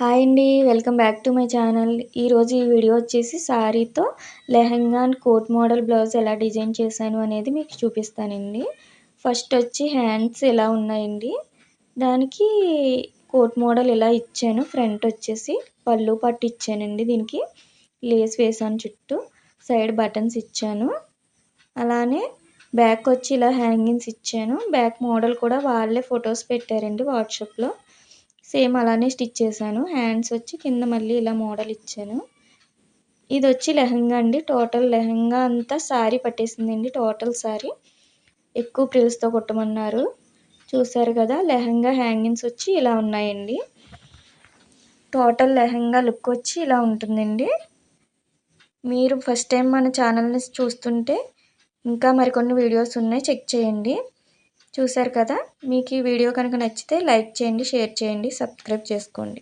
Hi అండి welcome back to my channel. ఈరోజు ఈ వీడియో వచ్చేసి శారీతో lehenga and coat model blouse ఎలా డిజైన్ చేశాను అనేది మీకు చూపిస్తానండి. ఫస్ట్ వచ్చి హ్యాండ్స్ ఎలా ఉన్నాయండి. దానికి కోట్ మోడల్ ఇలా ఇచ్చాను ఫ్రంట్ వచ్చేసి పళ్ళు పట్టు ఇచ్చానండి దీనికి. లేస్ వేసాను చుట్టూ సైడ్ బటన్స్ ఇచ్చాను. అలానే బ్యాక్ వచ్చి ఇలా హ్యాంగింగ్స్ ఇచ్చాను. బ్యాక్ మోడల్ కూడా వాళ్ళే ఫొటోస్ పెట్టారండి వాట్సాప్లో. సేమ్ అలానే స్టిచ్ చేశాను. హ్యాండ్స్ వచ్చి కింద మళ్ళీ ఇలా మోడల్ ఇచ్చాను. ఇది వచ్చి లెహంగా అండి. టోటల్ లెహంగా అంతా శారీ పట్టేసిందండి. టోటల్ శారీ ఎక్కువ ప్రిల్స్తో కుట్టమన్నారు. చూసారు కదా లెహంగా హ్యాంగింగ్స్ వచ్చి ఇలా ఉన్నాయండి. టోటల్ లెహంగా లుక్ వచ్చి ఇలా ఉంటుందండి. మీరు ఫస్ట్ టైం మన ఛానల్ని చూస్తుంటే ఇంకా మరికొన్ని వీడియోస్ ఉన్నాయి చెక్ చేయండి. చూశారు కదా? మీకు ఈ వీడియో కనుక నచ్చితే లైక్ చేయండి షేర్ చేయండి సబ్స్క్రైబ్ చేసుకోండి.